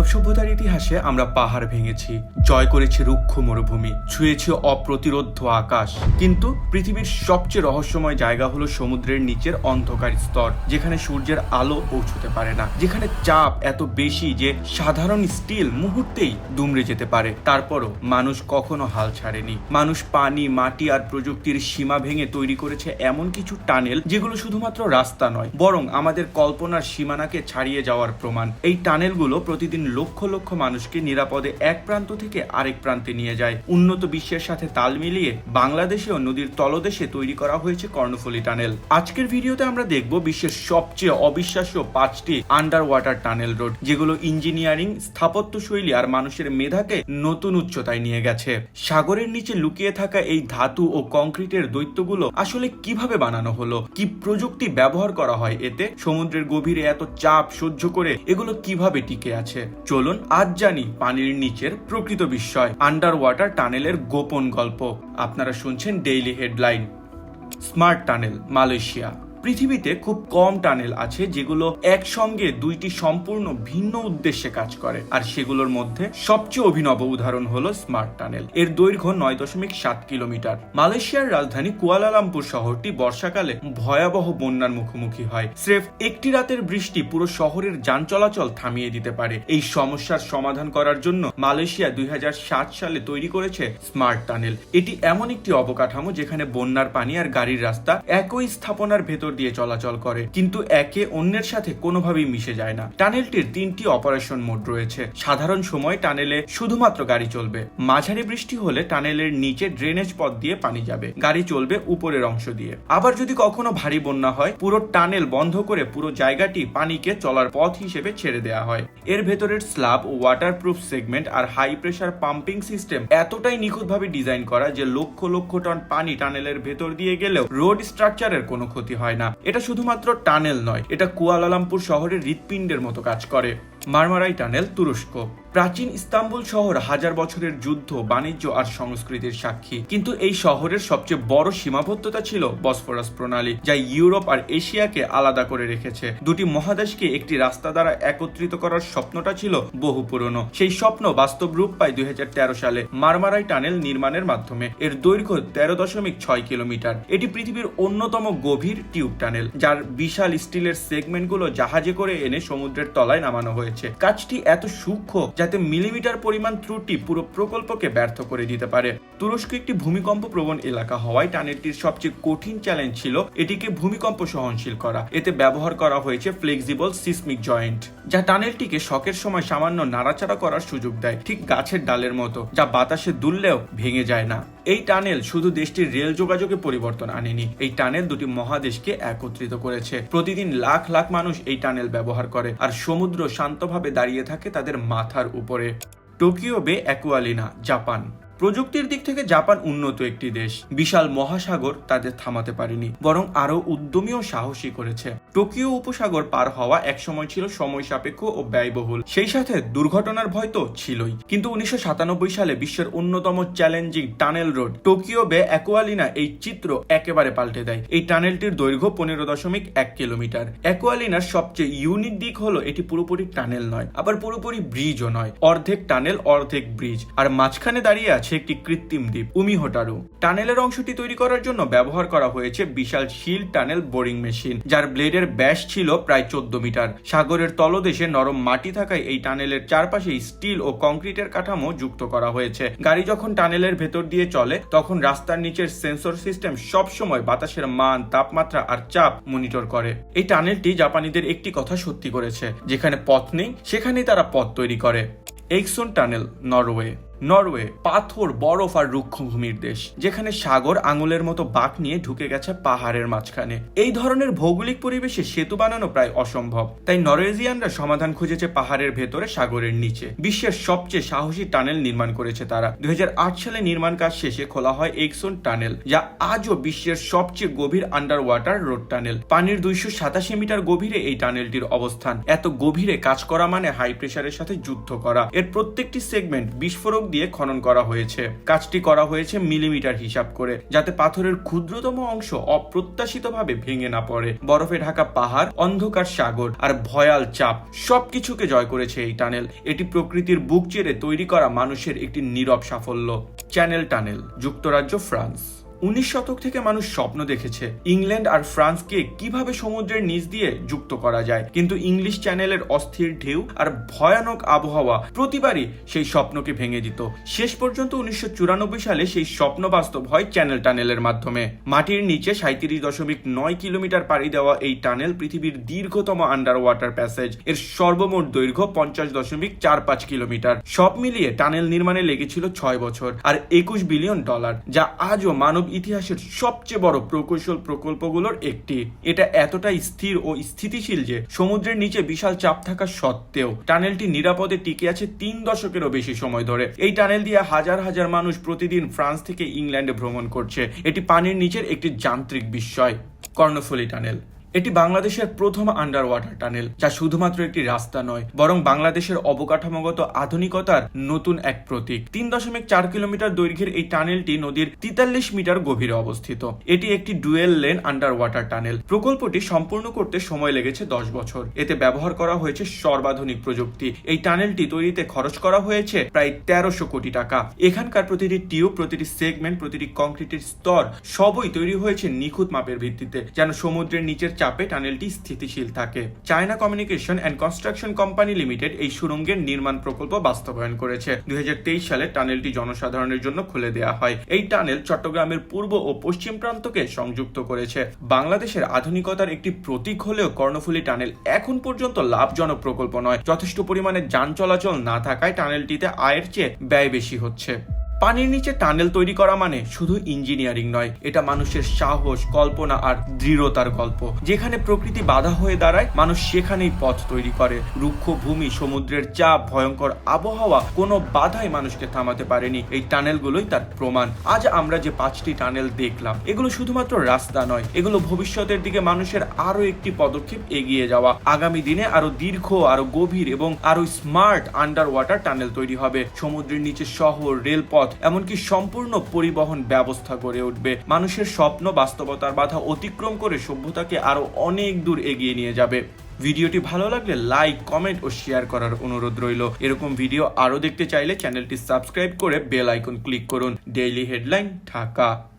মানব সভ্যতার ইতিহাসে আমরা পাহাড় ভেঙেছি, জয় করেছি রুক্ষ মরুভূমি, ছুঁয়েছি অপ্রতিরোধ্য আকাশ। কিন্তু পৃথিবীর সবচেয়ে রহস্যময় জায়গা হলো সমুদ্রের নিচের অন্ধকার স্তর, যেখানে সূর্যের আলো পৌঁছতে পারে না। যেখানে চাপ এত বেশি যে সাধারণ স্টিল মুহূর্তেই দুমড়ে যেতে পারে। তারপরও মানুষ কখনো হাল ছাড়েনি। মানুষ পানি, মাটি আর প্রযুক্তির সীমা ভেঙে তৈরি করেছে এমন কিছু টানেল, যেগুলো শুধুমাত্র রাস্তা নয়, বরং আমাদের কল্পনার সীমানাকে ছাড়িয়ে যাওয়ার প্রমাণ। এই টানেলগুলো প্রতিদিন লক্ষ লক্ষ মানুষকে নিরাপদে এক প্রান্ত থেকে আরেক প্রান্তে নিয়ে যায়। উন্নত বিশ্বের সাথে তাল মিলিয়ে বাংলাদেশেও নদীর তলদেশে তৈরি করা হয়েছে কর্ণফুলী টানেল। আজকের ভিডিওতে আমরা দেখব বিশ্বের সবচেয়ে অবিশ্বাস্য পাঁচটি আন্ডার ওয়াটার টানেল রোড যেগুলো ইঞ্জিনিয়ারিং স্থাপত্য শৈলী আর মানুষের মেধাকে নতুন উচ্চতায় নিয়ে গেছে। সাগরের নিচে লুকিয়ে থাকা এই ধাতু ও কংক্রিটের দৈত্যগুলো আসলে কীভাবে বানানো হলো? কি প্রযুক্তি ব্যবহার করা হয় এতে? সমুদ্রের গভীরে এত চাপ সহ্য করে এগুলো কীভাবে টিকে আছে? চলুন আজ জানি পানির নিচের প্রকৃত বিস্ময় আন্ডার ওয়াটার টানেলের গোপন গল্প। আপনারা শুনছেন daily headline smart tunnel Malaysia পৃথিবীতে খুব কম টানেল আছে যেগুলো একসঙ্গে দুইটি সম্পূর্ণ ভিন্ন উদ্দেশ্যে কাজ করে। আর সেগুলোর মধ্যে সবচেয়ে অভিনব উদাহরণ হলো স্মার্ট টানেল। এর দৈর্ঘ্য নয় দশমিক সাত কিলোমিটার। মালয়েশিয়ার রাজধানী কুয়ালালামপুর শহরটি বর্ষাকালে ভয়াবহ বন্যার মুখোমুখি হয়। স্রেফ একটি রাতের বৃষ্টি পুরো শহরের যান চলাচল থামিয়ে দিতে পারে। এই সমস্যার সমাধান করার জন্য মালয়েশিয়া দুই হাজার সাত সালে তৈরি করেছে স্মার্ট টানেল। এটি এমন একটি অবকাঠামো যেখানে বন্যার পানি আর গাড়ির রাস্তা একই স্থাপনার ভেতর দিয়ে চলাচল করে, কিন্তু একে অন্যের সাথে কোনোভাবেই মিশে যায় না। টানেলটির তিনটি অপারেশন মোড রয়েছে। সাধারণ সময় টানেলে শুধুমাত্র গাড়ি চলবে। মাঝারি বৃষ্টি হলে টানেলের নিচে ড্রেনেজ পথ দিয়ে পানি যাবে। গাড়ি চলবে উপরের অংশ দিয়ে। আবার যদি কখনো ভারী বন্যা হয়, পুরো টানেল বন্ধ করে পুরো জায়গাটি পানিকে চলার পথ হিসেবে ছেড়ে দেওয়া হয়। এর ভেতরের স্ল্যাব ওয়াটারপ্রুফ সেগমেন্ট আর হাই প্রেসার পাম্পিং সিস্টেম এতটাই নিখুঁতভাবে ডিজাইন করা যে লক্ষ লক্ষ টন পানি টানেলের ভেতর দিয়ে গেলেও রোড স্ট্রাকচারের কোনো ক্ষতি হয় না। এটা শুধুমাত্র টানেল নয় এটা কুয়ালালামপুর শহরের হৃৎপিণ্ডের মতো কাজ করে। মারমারাই টানেল তুরস্ক। প্রাচীন ইস্তাম্বুল শহর হাজার বছরের যুদ্ধ, বাণিজ্য আর সংস্কৃতির সাক্ষী। কিন্তু এই শহরের সবচেয়ে বড় সীমাবদ্ধতা ছিল বসফরাস প্রণালী, যা ইউরোপ আর এশিয়াকে আলাদা করে রেখেছে। দুটি মহাদেশকে একটি রাস্তা দ্বারা একত্রিত করার স্বপ্নটা ছিল বহু পুরনো। সেই স্বপ্ন বাস্তব রূপ পায় দুই হাজার তেরো সালে মারমারাই টানেল নির্মাণের মাধ্যমে। এর দৈর্ঘ্য তেরো দশমিক ছয় কিলোমিটার। এটি পৃথিবীর অন্যতম গভীর টিউব টানেল, যার বিশাল স্টিলের সেগমেন্টগুলো জাহাজে করে এনে সমুদ্রের তলায় নামানো হয়েছে। কাজটি এত সূক্ষ্ম যাতে মিলিমিটার পরিমাণ ত্রুটি পুরো প্রকল্পকে ব্যর্থ করে দিতে পারে। তুরস্ক একটি ভূমিকম্প প্রবণ এলাকা হওয়ায় টানেলটির সবচেয়ে কঠিন চ্যালেঞ্জ ছিল এটিকে ভূমিকম্প সহনশীল করা। এতে ব্যবহার করা হয়েছে ফ্লেক্সিবল সিসমিক জয়েন্ট, যা টানেলটিকে শকের সময় সামান্য নাড়াচাড়া করার সুযোগ দেয়, ঠিক গাছের ডালের মতো, যা বাতাসে দুললেও ভেঙে যায় না। এই টানেল শুধু দেশটির রেল যোগাযোগে পরিবর্তন আনেনি, এই টানেল দুটি মহাদেশকে একত্রিত করেছে। প্রতিদিন লাখ লাখ মানুষ এই টানেল ব্যবহার করে, আর সমুদ্র শান্তভাবে দাঁড়িয়ে থাকে তাদের মাথার উপরে। টোকিও বে অ্যাকুয়ালিনা জাপান। প্রযুক্তির দিক থেকে জাপান উন্নত একটি দেশ। বিশাল মহাসাগর তাদের থামাতে পারেনি, বরং আরও উদ্যমী ও সাহসী করেছে। টোকিও উপসাগর পার হওয়া একসময় ছিল সময় সাপেক্ষ ও ব্যয়বহুল, সেই সাথে দুর্ঘটনার ভয় তো ছিলই। কিন্তু উনিশশো সাতানব্বই সালে বিশ্বের অন্যতম চ্যালেঞ্জিং টানেল রোড, টোকিও বে অ্যাকোয়ালিনা এই চিত্র একেবারে পাল্টে দেয়। এই টানেলটির দৈর্ঘ্য পনেরো দশমিক এক কিলোমিটার। অ্যাকোয়ালিনার সবচেয়ে ইউনিক দিক হলো এটি পুরোপুরি টানেল নয়, আবার পুরোপুরি ব্রিজও নয়, অর্ধেক টানেল, অর্ধেক ব্রিজ। আর মাঝখানে দাঁড়িয়ে আছে একটি কৃত্রিম দ্বীপ, উমিহোটারু। টানেলের অংশটি তৈরি করার জন্য ব্যবহার করা হয়েছে বিশাল শিল টানেল বোরিং মেশিন, যার ব্লেডের ব্যাস ছিল প্রায় চোদ্দ মিটার। সাগরের তলদেশে নরম মাটি থাকায় এই টানেলের চারপাশে স্টিল ও কংক্রিটের কাঠামো যুক্ত করা হয়েছে। গাড়ি যখন টানেলের ভেতর দিয়ে চলে, তখন রাস্তার নিচের সেন্সর সিস্টেম সব সময় বাতাসের মান, তাপমাত্রা আর চাপ মনিটর করে। এই টানেলটি জাপানিদের একটি কথা সত্যি করেছে, যেখানে পথ নেই, সেখানেই তারা পথ তৈরি করে। এইকসন টানেল, নরওয়ে। নরওয়ে, পাথর, বরফ আর রুক্ষভূমির দেশ, যেখানে সাগর আঙুলের মতো বাঁক নিয়ে ঢুকে গেছে পাহাড়ের মাঝখানে। এই ধরনের ভৌগোলিক পরিবেশে সেতু বানানো প্রায় অসম্ভব। তাই নরওয়েজিয়ানরা সমাধান খুঁজেছে পাহাড়ের ভেতরে সাগরের নিচে। বিশ্বের সবচেয়ে সাহসী টানেল নির্মাণ করেছে তারা। দুই হাজার আট সালে নির্মাণ কাজ শেষে খোলা হয় এক্সন টানেল, যা আজও বিশ্বের সবচেয়ে গভীর আন্ডার ওয়াটার রোড টানেল। পানির দুইশো সাতাশি মিটার গভীরে এই টানেলটির অবস্থান। এত গভীরে কাজ করা মানে হাই প্রেসারের সাথে যুদ্ধ করা। এর প্রত্যেকটি সেগমেন্ট বিস্ফোরক দিয়ে খনন করা হয়েছে। কাজটি করা হয়েছে মিলিমিটার হিসাব করে, যাতে পাথরের ক্ষুদ্রতম অংশ অপ্রত্যাশিতভাবে ভেঙে না পড়ে। বরফে ঢাকা পাহাড়, অন্ধকার সাগর আর ভয়াল চাপ সবকিছুকে জয় করেছে এই টানেল। এটি প্রকৃতির বুক চেরে তৈরি করা মানুষের একটি নীরব সাফল্য। চ্যানেল টানেল, যুক্তরাজ্য, ফ্রান্স। উনিশ শতক থেকে মানুষ স্বপ্ন দেখেছে ইংল্যান্ড আর ফ্রান্সকে কীভাবে সমুদ্রের নিচ দিয়ে যুক্ত করা যায়। কিন্তু ইংলিশ চ্যানেলের অস্থির ঢেউ আর ভয়ানক আবহাওয়া প্রতিবারই সেই স্বপ্নকে ভেঙে দিত। শেষ পর্যন্ত উনিশশো চুরানব্বই সালে সেই স্বপ্ন বাস্তব হয় চ্যানেল টানেলের মাধ্যমে। মাটির নিচে সাঁত্রিশ দশমিক নয় কিলোমিটার পাড়ি দেওয়া এই টানেল পৃথিবীর দীর্ঘতম আন্ডার ওয়াটার প্যাসেজ এর সর্বমোট দৈর্ঘ্য পঞ্চাশ দশমিক চার পাঁচ কিলোমিটার। সব মিলিয়ে টানেল নির্মাণে লেগেছিল ছয় বছর, আর একুশ বিলিয়ন ডলার, যা আজও মানব ইতিহাসের সবচেয়ে বড় প্রকৌশল প্রকল্পগুলোর একটি। এটা এতটাই স্থির ও স্থিতিশীল যে সমুদ্রের নিচে বিশাল চাপ থাকা সত্ত্বেও টানেলটি নিরাপদে টিকে আছে তিন দশকেরও বেশি সময় ধরে। এই টানেল দিয়ে হাজার হাজার মানুষ প্রতিদিন ফ্রান্স থেকে ইংল্যান্ডে ভ্রমণ করছে। এটি পানির নিচের একটি যান্ত্রিক বিস্ময়। কর্ণফুলী টানেল। এটি বাংলাদেশের প্রথম আন্ডার ওয়াটার টানেল যা শুধুমাত্র একটি রাস্তা নয়, বরং বাংলাদেশের অবকাঠামোগত আধুনিকতার নতুন এক প্রতীক। তিন দশমিক চার কিলোমিটার দৈর্ঘ্যের এই টানেলটি নদীর তেতাল্লিশ মিটার গভীরে অবস্থিত। এটি একটি dual lane under water tunnel প্রকল্পটি সম্পূর্ণ করতে সময় লেগেছে দশ বছর। এতে ব্যবহার করা হয়েছে সর্বাধুনিক প্রযুক্তি। এই টানেলটি তৈরিতে খরচ করা হয়েছে প্রায় তেরোশো কোটি টাকা। এখানকার প্রতিটি টিউব, প্রতিটি সেগমেন্ট, প্রতিটি কংক্রিটের স্তর সবই তৈরি হয়েছে নিখুঁত মাপের ভিত্তিতে, যেন সমুদ্রের নিচের চাপে টানেলটি স্থিতিশীল থাকে। China communication and construction company limited এই সুড়ঙ্গের নির্মাণ প্রকল্প বাস্তবায়ন করেছে। দুই হাজার তেইশ সালে টানেলটি জনসাধারণের জন্য খুলে দেওয়া হয়। এই টানেল চট্টগ্রামের পূর্ব ও পশ্চিম প্রান্তকে সংযুক্ত করেছে। বাংলাদেশের আধুনিকতার একটি প্রতীক হলেও কর্ণফুলী টানেল এখন পর্যন্ত লাভজনক প্রকল্প নয়। যথেষ্ট পরিমাণে যান চলাচল না থাকায় টানেলটিতে আয়ের চেয়ে ব্যয় বেশি হচ্ছে। পানির নিচে টানেল তৈরি করা মানে শুধু ইঞ্জিনিয়ারিং নয়, এটা মানুষের সাহস, কল্পনা আর দৃঢ়তার গল্প। যেখানে প্রকৃতি বাধা হয়ে দাঁড়ায়, মানুষ সেখানেই পথ তৈরি করে। রুক্ষ ভূমি, সমুদ্রের চাপ, ভয়ঙ্কর আবহাওয়া, কোনো বাধাই মানুষকে থামাতে পারেনি। এই টানেলগুলোই তার প্রমাণ। আজ আমরা যে পাঁচটি টানেল দেখলাম, এগুলো শুধুমাত্র রাস্তা নয়, এগুলো ভবিষ্যতের দিকে মানুষের আরও একটি পদক্ষেপ এগিয়ে যাওয়া। আগামী দিনে আরও দীর্ঘ আরও গভীর এবং আরও স্মার্ট আন্ডার ওয়াটার টানেল তৈরি হবে। সমুদ্রের নিচে শহর, রেলপথ এমনকি সম্পূর্ণ পরিবহন ব্যবস্থা গড়ে উঠবে। মানুষের স্বপ্ন বাস্তবতার বাধা অতিক্রম করে সভ্যতাকে আরও অনেক দূর এগিয়ে নিয়ে যাবে। ভিডিওটি ভালো লাগলে লাইক, কমেন্ট ও শেয়ার করার অনুরোধ রইল। এরকম ভিডিও আরও দেখতে চাইলে চ্যানেলটি সাবস্ক্রাইব করে বেল আইকন ক্লিক করুন। Daily headline, Dhaka.